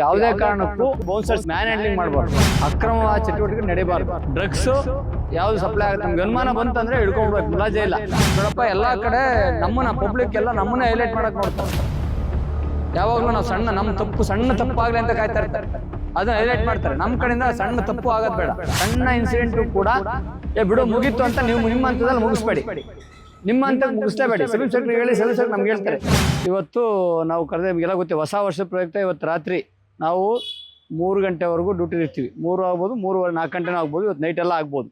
ಯಾವುದೇ ಕಾರಣಕ್ಕೂ bouncers man handling ಮಾಡಬಾರ್ದು. ಅಕ್ರಮ ಚಟುವಟಿಕೆ ನಡೀಬಾರ್ದು. ಡ್ರಗ್ಸ್ ಯಾವ್ದು ಸಪ್ಲೈ ಆಗುತ್ತೆ ನಮ್ಗೆ ಅನುಮಾನ ಬಂತಂದ್ರೆ ಹಿಡ್ಕೊಂಡ್ಬೇಕು ಮುಲಾಜೆ ಇಲ್ಲ. ನೋಡಪ್ಪ ಎಲ್ಲಾ ಕಡೆ ನಮ್ಮನ್ನ ಪಬ್ಲಿಕ್ ಎಲ್ಲ ನಮ್ಮನ್ನ ಹೈಲೈಟ್ ಮಾಡಕ್ ನೋಡ್ತಾರೆ. ಯಾವಾಗ್ಲೂ ನಾವು ಸಣ್ಣ ನಮ್ಮ ತಪ್ಪು ಸಣ್ಣ ತಪ್ಪು ತಪ್ಪಾಗ್ಲಿ ಅಂತ ಕಾಯ್ತಾ ಇರ್ತಾರೆ. ಅದನ್ನ ಹೈಲೈಟ್ ಮಾಡ್ತಾರೆ. ನಮ್ಮ ಕಡೆಯಿಂದ ಸಣ್ಣ ತಪ್ಪು ಆಗೋದು ಬೇಡ. ಸಣ್ಣ ಇನ್ಸಿಡೆಂಟ್ ಕೂಡ ಏ ಬಿಡು ಮುಗೀತು ಅಂತ ನೀವು ನಿಮ್ಮ ಹಂತದಲ್ಲಿ ಮುಗಿಸ್ಬೇಡಿ. ನಿಮ್ಮ ಅಂತ ಮುಗಿಸ್ಲೇಬೇಡಿ ಸಿವಿಲ್ ಸೆಕ್ರೆಟರಿ ಹೇಳಿ ಸಿವಿಲ್ ಸೆಕ್ರೆಟರಿ ನಮ್ಗೆ ಹೇಳ್ತಾರೆ ಇವತ್ತು ನಾವು ಕರೆದ ನಿಮಗೆಲ್ಲ ಗೊತ್ತೆ ಹೊಸ ವರ್ಷದ ಪ್ರಯುಕ್ತ ಇವತ್ತು ರಾತ್ರಿ ನಾವು ಮೂರು ಗಂಟೆವರೆಗೂ ಡ್ಯೂಟಿ ಇರ್ತೀವಿ. ಮೂರು ಆಗ್ಬೋದು, ಮೂರುವರೆ, ನಾಲ್ಕು ಗಂಟೆನೂ ಆಗ್ಬೋದು, ಇವತ್ತು ನೈಟ್ ಎಲ್ಲ ಆಗ್ಬೋದು.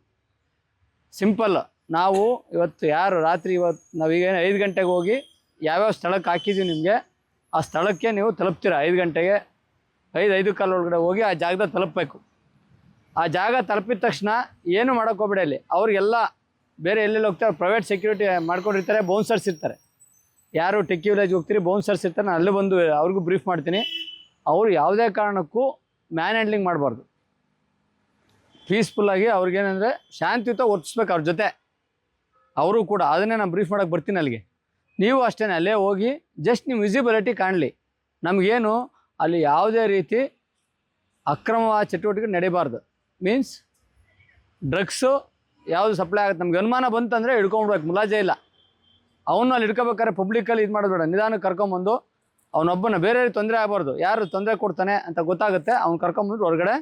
ಸಿಂಪಲ್ ನಾವು ಇವತ್ತು ಯಾರು ರಾತ್ರಿ ಇವತ್ತು ನಾವೀಗೇನು ಐದು ಗಂಟೆಗೆ ಹೋಗಿ ಯಾವ್ಯಾವ ಸ್ಥಳಕ್ಕೆ ಹಾಕಿದ್ದೀವಿ ನಿಮಗೆ, ಆ ಸ್ಥಳಕ್ಕೆ ನೀವು ತಲುಪ್ತೀರ? ಐದು ಗಂಟೆಗೆ, ಐದು ಐದು ಕಾಲ ಒಳಗಡೆ ಹೋಗಿ ಆ ಜಾಗದಲ್ಲಿ ತಲುಪಬೇಕು. ಆ ಜಾಗ ತಲುಪಿದ ತಕ್ಷಣ ಏನು ಮಾಡೋಕೆ ಹೋಗ್ಬೇಡಿ ಅಲ್ಲಿ. ಅವ್ರಿಗೆಲ್ಲ ಬೇರೆ ಎಲ್ಲೆಲ್ಲಿ ಹೋಗ್ತಾರೆ ಪ್ರೈವೇಟ್ ಸೆಕ್ಯೂರಿಟಿ ಮಾಡ್ಕೊಂಡಿರ್ತಾರೆ ಬೌನ್ಸರ್ಸ್ ಇರ್ತಾರೆ. ಯಾರು ಟೆಕ್ಕಿ ವಿಲೇಜ್ ಹೋಗ್ತೀರಿ ಬೌನ್ಸರ್ಸ್ ಇರ್ತಾರೆ, ನಾನು ಅಲ್ಲೇ ಬಂದು ಅವ್ರಿಗೂ ಬ್ರೀಫ್ ಮಾಡ್ತೀನಿ. ಅವರು ಯಾವುದೇ ಕಾರಣಕ್ಕೂ ಮ್ಯಾನ್ ಹ್ಯಾಂಡ್ಲಿಂಗ್ ಮಾಡಬಾರ್ದು. ಪೀಸ್ಫುಲ್ಲಾಗಿ ಅವ್ರಿಗೇನೆಂದರೆ ಶಾಂತಿಯುತ ವರ್ತಿಸ್ಬೇಕು ಅವ್ರ ಜೊತೆ. ಅವರು ಕೂಡ, ಅದನ್ನೇ ನಾನು ಬ್ರೀಫ್ ಮಾಡೋಕ್ಕೆ ಬರ್ತೀನಿ ಅಲ್ಲಿಗೆ. ನೀವು ಅಷ್ಟೇ ಅಲ್ಲೇ ಹೋಗಿ ಜಸ್ಟ್ ನಿಮ್ಮ ವಿಸಿಬಿಲಿಟಿ ಕಾಣಲಿ. ನಮಗೇನು, ಅಲ್ಲಿ ಯಾವುದೇ ರೀತಿ ಅಕ್ರಮ ಚಟುವಟಿಕೆ ನಡೀಬಾರ್ದು. ಮೀನ್ಸ್ ಡ್ರಗ್ಸು ಯಾವುದು ಸಪ್ಲೈ ಆಗುತ್ತೆ, ನಮ್ಗೆ ಅನುಮಾನ ಬಂತಂದರೆ ಹಿಡ್ಕೊಂಡ್ಬೇಕು ಮುಲಾಜೆ ಇಲ್ಲ. ಅವನು ಅಲ್ಲಿ ಹಿಡ್ಕೋಬೇಕಾದ್ರೆ ಪಬ್ಲಿಕಲ್ಲಿ ಇದು ಮಾಡೋದು ಬೇಡ, ನಿಧಾನಕ್ಕೆ ಕರ್ಕೊಂಬಂದು ಅವನೊಬ್ಬನ ಬೇರೆ ತೊಂದರೆ ಆಗಬಾರ್ದು. ಯಾರು ತೊಂದರೆ ಕೊಡ್ತಾನೆ ಅಂತ ಗೊತ್ತಾಗುತ್ತೆ, ಅವ್ನು ಕರ್ಕೊಂಬಂದು ಹೊರಗಡೆ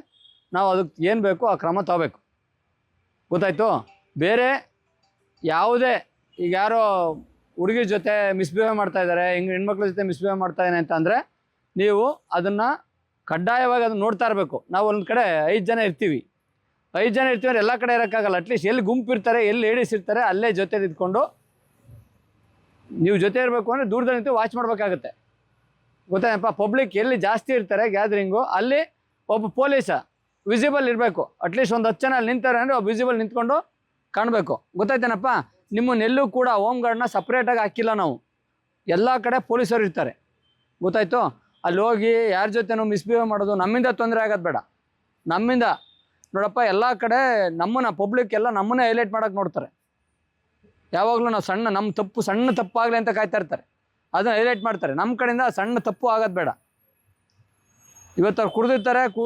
ನಾವು ಅದಕ್ಕೆ ಏನು ಬೇಕು, ಆ ಕ್ರಮ ತಗೋಬೇಕು. ಗೊತ್ತಾಯ್ತು? ಬೇರೆ ಯಾವುದೇ, ಈಗ ಯಾರೋ ಹುಡುಗಿ ಜೊತೆ ಮಿಸ್ಬಿಹೇವ್ ಮಾಡ್ತಾ ಇದ್ದಾರೆ ಹಿಂಗೆ ಹೆಣ್ಮಕ್ಳ ಜೊತೆ ಮಿಸ್ಬಿಹೇವ್ ಮಾಡ್ತಾ ಇದ್ದಾನೆ ಅಂತ ನೀವು ಅದನ್ನು ಕಡ್ಡಾಯವಾಗಿ ಅದನ್ನು ನೋಡ್ತಾ ಇರಬೇಕು. ನಾವು ಒಂದು ಕಡೆ ಐದು ಜನ ಇರ್ತೀವಿ. ಐದು ಜನ ಇರ್ತೀವಿ ಅಂದ್ರೆ ಎಲ್ಲ ಕಡೆ ಇರೋಕ್ಕಾಗಲ್ಲ. ಅಟ್ಲೀಸ್ಟ್ ಎಲ್ಲಿ ಗುಂಪು ಇರ್ತಾರೆ, ಎಲ್ಲಿ ಲೇಡೀಸ್ ಇರ್ತಾರೆ, ಅಲ್ಲೇ ಜೊತೆ ಇದ್ಕೊಂಡು ನೀವು ಜೊತೆ ಇರಬೇಕು ಅಂದರೆ ದೂರದಲ್ಲಿ ವಾಚ್ ಮಾಡಬೇಕಾಗತ್ತೆ. ಗೊತ್ತಾಯಪ್ಪ ಪಬ್ಲಿಕ್ ಎಲ್ಲಿ ಜಾಸ್ತಿ ಇರ್ತಾರೆ ಗ್ಯಾದರಿಂಗು ಅಲ್ಲಿ ಒಬ್ಬ ಪೊಲೀಸ ವಿಸಿಬಲ್ ಇರಬೇಕು. ಅಟ್ಲೀಸ್ಟ್ ಒಂದು ಹತ್ತು ಜನ ಅಲ್ಲಿ ನಿಂತಾರೆ ಅಂದರೆ ಒಬ್ಬ ವಿಸಿಬಲ್ ನಿಂತ್ಕೊಂಡು ಕಾಣಬೇಕು. ಗೊತ್ತಾಯ್ತೇನಪ್ಪ? ನಿಮ್ಮನ್ನೆಲ್ಲೂ ಕೂಡ ಹೋಮ್ ಗಾರ್ಡ್ನ ಸಪ್ರೇಟಾಗಿ ಹಾಕಿಲ್ಲ ನಾವು. ಎಲ್ಲ ಕಡೆ ಪೊಲೀಸರು ಇರ್ತಾರೆ. ಗೊತ್ತಾಯ್ತು? ಅಲ್ಲಿ ಹೋಗಿ ಯಾರ ಜೊತೆನೂ ಮಿಸ್ಬಿಹೇವ್ ಮಾಡೋದು ನಮ್ಮಿಂದ ತೊಂದರೆ ಆಗೋದು ಬೇಡ. ನಮ್ಮಿಂದ. ನೋಡಪ್ಪ, ಎಲ್ಲ ಕಡೆ ನಮ್ಮನ್ನ ಪಬ್ಲಿಕ್ ಎಲ್ಲ ನಮ್ಮನ್ನೇ ಹೈಲೈಟ್ ಮಾಡೋಕ್ಕೆ ನೋಡ್ತಾರೆ. ಯಾವಾಗಲೂ ನಾವು ಸಣ್ಣ ನಮ್ಮ ತಪ್ಪು ಸಣ್ಣ ತಪ್ಪಾಗಲಿ ಅಂತ ಕಾಯ್ತಾ ಇರ್ತಾರೆ. ಅದನ್ನ ಹೈಲೈಟ್ ಮಾಡ್ತಾರೆ. ನಮ್ಮ ಕಡೆಯಿಂದ ಸಣ್ಣ ತಪ್ಪು ಆಗೋದು ಬೇಡ. ಇವತ್ತು ಅವ್ರು ಕುಡಿದಿರ್ತಾರೆ, ಕು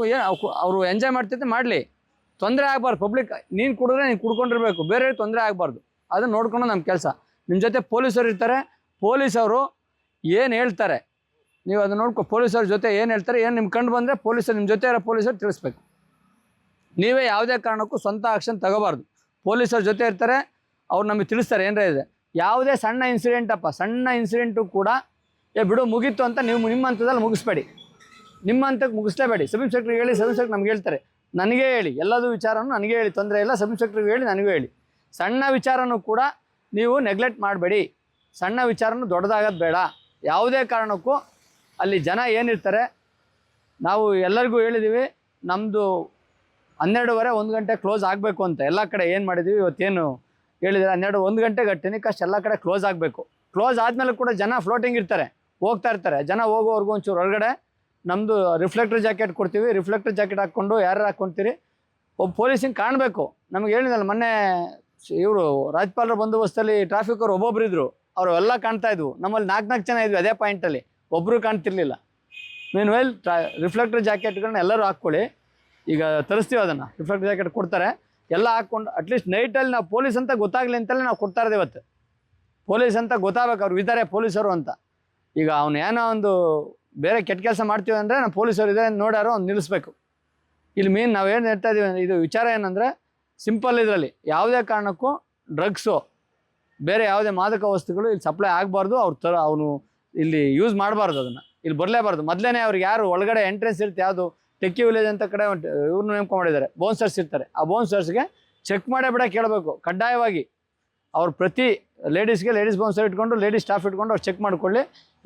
ಅವರು ಎಂಜಾಯ್ ಮಾಡ್ತಿದ್ದೆ ಮಾಡಲಿ. ತೊಂದರೆ ಆಗಬಾರ್ದು. ಪಬ್ಲಿಕ್ ನೀನು ಕುಡಿದ್ರೆ ನೀನು ಕುಡ್ಕೊಂಡಿರ್ಬೇಕು. ಬೇರೆ ತೊಂದರೆ ಆಗಬಾರ್ದು. ಅದನ್ನ ನೋಡ್ಕೊಂಡು ನಮ್ಮ ಕೆಲಸ. ನಿಮ್ಮ ಜೊತೆ ಪೊಲೀಸರು ಇರ್ತಾರೆ. ಪೊಲೀಸವರು ಏನು ಹೇಳ್ತಾರೆ? ನೀವು ಅದನ್ನ ನೋಡ್ಕೊ ಪೊಲೀಸರ ಜೊತೆ ಏನು ಹೇಳ್ತಾರೆ? ಏನು ನಿಮ್ಮ ಕಂಡು ಬಂದರೆ ಪೊಲೀಸರು ನಿಮ್ಮ ಜೊತೆ ಇರೋ ಪೊಲೀಸರು ತಿಳಿಸ್ಬೇಕು. ನೀವೇ ಯಾವುದೇ ಕಾರಣಕ್ಕೂ ಸ್ವಂತ ಆಕ್ಷನ್ ತಗೋಬಾರ್ದು. ಪೊಲೀಸರ ಜೊತೆ ಇರ್ತಾರೆ. ಅವ್ರು ನಮಗೆ ತಿಳಿಸ್ತಾರೆ ಏನರ ಇದೆ. ಯಾವುದೇ ಸಣ್ಣ ಇನ್ಸಿಡೆಂಟಪ್ಪ ಸಣ್ಣ ಇನ್ಸಿಡೆಂಟು ಕೂಡ, ಏ ಬಿಡು ಮುಗೀತು ಅಂತ ನೀವು ನಿಮ್ಮ ಹಂತದಲ್ಲಿ ಮುಗಿಸ್ಬೇಡಿ. ನಿಮ್ಮ ಹಂತಕ್ಕೆ ಮುಗಿಸ್ಲೇಬೇಡಿ. ಸಬ್ ಇನ್ಸ್ಪೆಕ್ಟ್ರಿಗೆ ಹೇಳಿ ಸಬ್ ಇನ್ಸ್ಪೆಕ್ಟರ್ ನಮ್ಗೆ ಹೇಳ್ತಾರೆ. ನನಗೇ ಹೇಳಿ, ಎಲ್ಲದೂ ವಿಚಾರನೂ ನನಗೇ ಹೇಳಿ, ತೊಂದರೆ ಇಲ್ಲ ಸಬ್ ಇನ್ಸ್ಪೆಕ್ಟ್ರಿಗೆ ಹೇಳಿ, ನನಗೂ ಹೇಳಿ. ಸಣ್ಣ ವಿಚಾರನೂ ಕೂಡ ನೀವು ನೆಗ್ಲೆಕ್ಟ್ ಮಾಡಬೇಡಿ. ಸಣ್ಣ ವಿಚಾರನೂ ದೊಡ್ಡದಾಗೋದು ಬೇಡ. ಯಾವುದೇ ಕಾರಣಕ್ಕೂ ಅಲ್ಲಿ ಜನ ಏನಿರ್ತಾರೆ, ನಾವು ಎಲ್ಲರಿಗೂ ಹೇಳಿದ್ದೀವಿ ನಮ್ಮದು ಹನ್ನೆರಡುವರೆ, ಒಂದು ಗಂಟೆ ಕ್ಲೋಸ್ ಆಗಬೇಕು ಅಂತ. ಎಲ್ಲ ಕಡೆ ಏನು ಮಾಡಿದ್ದೀವಿ ಇವತ್ತೇನು ಹೇಳಿದರೆ ಹನ್ನೆರಡು, ಒಂದು ಗಂಟೆಗೆ ಟೆನಿಕ್ ಅಷ್ಟು ಎಲ್ಲ ಕಡೆ ಕ್ಲೋಸ್ ಆಗಬೇಕು. ಕ್ಲೋಸ್ ಆದಮೇಲೆ ಕೂಡ ಜನ ಫ್ಲೋಟಿಂಗ್ ಇರ್ತಾರೆ, ಹೋಗ್ತಾ ಇರ್ತಾರೆ. ಜನ ಹೋಗೋವರೆಗೂ ಒಂಚೂರು ಹೊರಗಡೆ ನಮ್ಮದು ರಿಫ್ಲೆಕ್ಟರ್ ಜಾಕೆಟ್ ಕೊಡ್ತೀವಿ. ರಿಫ್ಲೆಕ್ಟರ್ ಜಾಕೆಟ್ ಹಾಕ್ಕೊಂಡು ಯಾರು ಹಾಕ್ಕೊಂತೀರಿ? ಒಬ್ಬ ಪೊಲೀಸಿಂಗ್ ಕಾಣಬೇಕು. ನಮಗೆ ಹೇಳಿದಲ್ಲ ಮೊನ್ನೆ ಇವರು ರಾಜ್ಪಾಲರ ಬಂದೋಬಸ್ತಲ್ಲಿ ಟ್ರಾಫಿಕ್ ಅವರು ಒಬ್ಬೊಬ್ರು ಇದ್ರು. ಅವರು ಎಲ್ಲ ಕಾಣ್ತಾ ಇದ್ವು. ನಮ್ಮಲ್ಲಿ ನಾಲ್ಕು ನಾಲ್ಕು ಜನ ಇದ್ವಿ ಅದೇ ಪಾಯಿಂಟಲ್ಲಿ ಒಬ್ಬರು ಕಾಣ್ತಿರ್ಲಿಲ್ಲ. ಮೀನ್ ವೆಲ್ ಟ್ರಾ ರಿಫ್ಲೆಕ್ಟರ್ ಜಾಕೆಟ್ಗಳನ್ನ ಎಲ್ಲರೂ ಹಾಕ್ಕೊಳ್ಳಿ. ಈಗ ತರಿಸ್ತೀವಿ ಅದನ್ನು. ರಿಫ್ಲೆಕ್ಟರ್ ಜಾಕೆಟ್ ಕೊಡ್ತಾರೆ. ಎಲ್ಲ ಹಾಕ್ಕೊಂಡು ಅಟ್ಲೀಸ್ಟ್ ನೈಟಲ್ಲಿ ನಾವು ಪೊಲೀಸ್ ಅಂತ ಗೊತ್ತಾಗಲಿ ಅಂತಲೇ ನಾವು ಕೊಡ್ತಾ ಇರೋದು ಇವತ್ತು. ಪೊಲೀಸ್ ಅಂತ ಗೊತ್ತಾಗಬೇಕು, ಅವ್ರು ಇದ್ದಾರೆ ಪೊಲೀಸರು ಅಂತ. ಈಗ ಅವ್ನು ಏನೋ ಒಂದು ಬೇರೆ ಕೆಟ್ಟ ಕೆಲಸ ಮಾಡ್ತೀವಿ ಅಂದರೆ ನಾವು ಪೊಲೀಸರು ಇದೆ ನೋಡ್ಯಾರು ಅವ್ನು ನಿಲ್ಲಿಸ್ಬೇಕು. ಇಲ್ಲಿ ಮೀನ್ ನಾವೇನು ಹೇಳ್ತಾ ಇದ್ದೀವಿ ಇದು ವಿಚಾರ ಏನಂದರೆ ಸಿಂಪಲ್ ಇದರಲ್ಲಿ ಯಾವುದೇ ಕಾರಣಕ್ಕೂ ಡ್ರಗ್ಸು ಬೇರೆ ಯಾವುದೇ ಮಾದಕ ವಸ್ತುಗಳು ಇಲ್ಲಿ ಸಪ್ಲೈ ಆಗಬಾರ್ದು, ಅವ್ರು ತರ ಅವನು ಇಲ್ಲಿ ಯೂಸ್ ಮಾಡಬಾರ್ದು ಅದನ್ನು. ಇಲ್ಲಿ ಬರಲೇಬಾರ್ದು. ಮೊದಲೇ ಅವ್ರಿಗೆ ಯಾರು ಒಳಗಡೆ ಎಂಟ್ರೆನ್ಸ್ ಇರುತ್ತೆ ಯಾವುದು ಟೆಕ್ಕಿ ವಿಲೇಜ್ ಅಂತ ಕಡೆ ಇವ್ರನ್ನ ನೇಮಕ ಮಾಡಿದ್ದಾರೆ. ಬೋನ್ಸರ್ಸ್ ಇರ್ತಾರೆ. ಆ ಬೋನ್ಸರ್ಸ್ಗೆ ಚೆಕ್ ಮಾಡೇ ಬಿಡ ಕೇಳಬೇಕು. ಕಡ್ಡಾಯವಾಗಿ ಅವ್ರು ಪ್ರತಿ ಲೇಡೀಸ್ಗೆ ಲೇಡೀಸ್ ಬೌನ್ಸರ್ ಇಟ್ಕೊಂಡು ಲೇಡೀಸ್ ಸ್ಟಾಫ್ ಇಟ್ಕೊಂಡು ಅವ್ರು ಚೆಕ್ ಮಾಡ್ಕೊಳ್ಳಿ.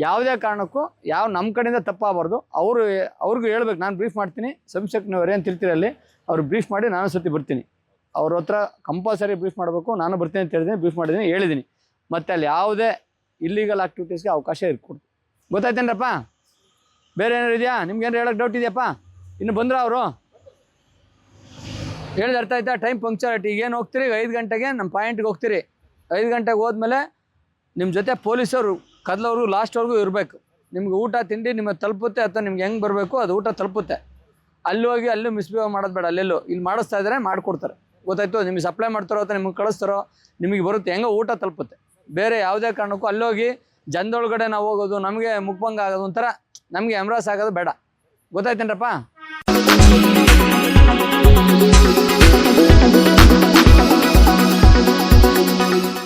ಯಾವುದೇ ಕಾರಣಕ್ಕೂ ಯಾವ ನಮ್ಮ ಕಡೆಯಿಂದ ತಪ್ಪಾಗಬಾರ್ದು. ಅವರು ಅವ್ರಿಗೂ ಹೇಳ್ಬೇಕು. ನಾನು ಬ್ರೀಫ್ ಮಾಡ್ತೀನಿ. ಸಂಸೆಕ್ಟ್ ನೀವು ಏನು ತಿಳ್ತಿರಲ್ಲಿ ಅವ್ರು ಬ್ರೀಫ್ ಮಾಡಿ ನಾನು ಸತಿ ಬರ್ತೀನಿ. ಅವ್ರ ಹತ್ರ ಕಂಪಲ್ಸರಿ ಬ್ರೀಫ್ ಮಾಡಬೇಕು. ನಾನು ಬರ್ತೀನಿ ಅಂತ ಹೇಳಿದ್ದೀನಿ ಬ್ರೀಫ್ ಮಾಡಿದ್ದೀನಿ, ಹೇಳಿದ್ದೀನಿ. ಮತ್ತು ಅಲ್ಲಿ ಯಾವುದೇ ಇಲ್ಲೀಗಲ್ ಆ್ಯಕ್ಟಿವಿಟೀಸ್ಗೆ ಅವಕಾಶ ಇರ್ಕೊಡ್ತು ಗೊತ್ತಾಯ್ತೇನ್ರಪ್ಪ? ಬೇರೆ ಏನಾರು ಇದೆಯಾ? ನಿಮ್ಗೆ ಏನಾರು ಹೇಳೋಕ್ಕೆ ಡೌಟ್ ಇದೆಯಪ್ಪ? ಇನ್ನು ಬಂದ್ರ ಅವರು. ಹೇಳಿದ ಅರ್ಥ ಆಯ್ತಾ? ಟೈಮ್ ಪಂಕ್ಚುಯಾಲಿಟಿ ಈಗೇನು ಹೋಗ್ತೀರಿ? ಐದು ಗಂಟೆಗೆ ನಮ್ಮ ಪಾಯಿಂಟ್ಗೆ ಹೋಗ್ತೀರಿ. ಐದು ಗಂಟೆಗೆ ಹೋದ್ಮೇಲೆ ನಿಮ್ಮ ಜೊತೆ ಪೊಲೀಸರು ಕದ್ಲವ್ರಿಗೂ ಲಾಸ್ಟ್ವರೆಗೂ ಇರಬೇಕು. ನಿಮ್ಗೆ ಊಟ, ತಿಂಡಿ ನಿಮಗೆ ತಲುಪುತ್ತೆ ಅಥವಾ ನಿಮ್ಗೆ ಹೆಂಗೆ ಬರಬೇಕು? ಅದು ಊಟ ತಲುಪುತ್ತೆ. ಅಲ್ಲಿ ಹೋಗಿ ಅಲ್ಲೂ ಮಿಸ್ಬಿಹೇವ್ ಮಾಡೋದು ಬೇಡ. ಅಲ್ಲೆಲ್ಲೂ. ಇಲ್ಲಿ ಮಾಡಿಸ್ತಾ ಇದ್ದಾರೆ ಮಾಡಿಕೊಡ್ತಾರೆ. ಗೊತ್ತಾಯ್ತು? ನಿಮಗೆ ಸಪ್ಲೈ ಮಾಡ್ತಾರೋ ಅಥವಾ ನಿಮಗೆ ಕಳಿಸ್ತಾರೋ? ನಿಮಗೆ ಬರುತ್ತೆ. ಹೆಂಗೋ ಊಟ ತಲುಪುತ್ತೆ. ಬೇರೆ ಯಾವುದೇ ಕಾರಣಕ್ಕೂ ಅಲ್ಲೋಗಿ ಜನದೊಳಗಡೆ ನಾವು ಹೋಗೋದು, ನಮಗೆ ಮುಖಭಂಗ ಆಗೋದು ಒಂಥರ ನಮಗೆ ಎಮ್ರಾಸ್ ಆಗೋದು ಬೇಡ. ಗೊತ್ತಾಯ್ತೇನ್ರಪ್ಪ? Thank you.